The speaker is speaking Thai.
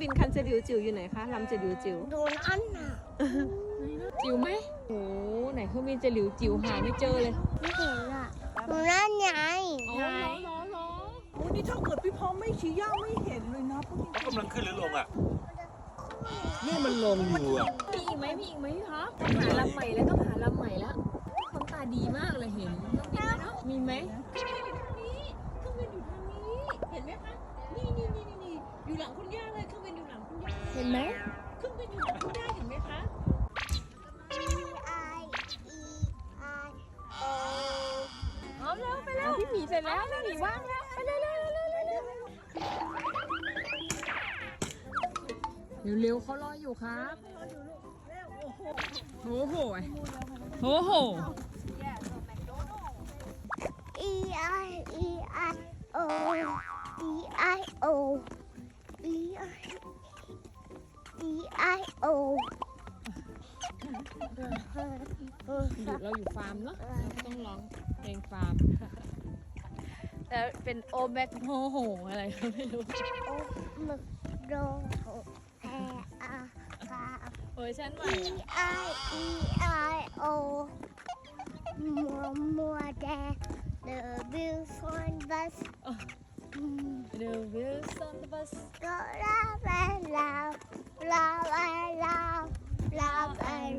บินคันเจลิวจิ๋วอยู่ไหนคะลำเจลิวจิ๋วดูนั่นน่ะจิ๋วไหมโอ้ไหนเครื่องบินจะหลิวจิ๋วหาไม่เจอเลยไม่เห็นอะดูนั่นไงอ๋อล้อล้อโอ้นี่ถ้าเกิดพี่พร้อมไม่ชี้ย่าไม่เห็นเลยนะพวกนี้เขากำลังขึ้นหรือลงอะนี่มันลงอยู่อะมีอีกไหมมีอีกไหมคะต้องหาลำใหม่แล้วต้องหาลำใหม่แล้วคนตาดีมากเลยเห็นต้องมีเนาะมีไหมเครื่องบินอยู่ทางนี้เครื่องบินอยู่ทางนี้เห็นไหมคะนี่นี่นี่นี่นี่อยู่หลังคุณย่าเลยเครื่ เห็นไหมเครื่องบินอยู่หลังคุณย่าเห็นไหมคะ I E I O พร้อมแล้วไปแล้วพี่หมีเสร็จแล้วพี่หมีว่างแล้วไปเร็วเร็วเร็วเร็วเร็วเร็วๆเขารออยู่ครับโอ้โหโอ้โห E I E I O E I O E I E I O อยู่เราอยู่ฟาร์มเนาะเราก็ต้องร้องเพลงฟาร์มแต่เป็นโอแบกโมโหอะไรก็ไม่รู้โอมึกโดโหแออาคา เวอร์ชันใหม่ E I E I O มัวมัวแด The Bills on bus เดอะวิลสันบัส Go love and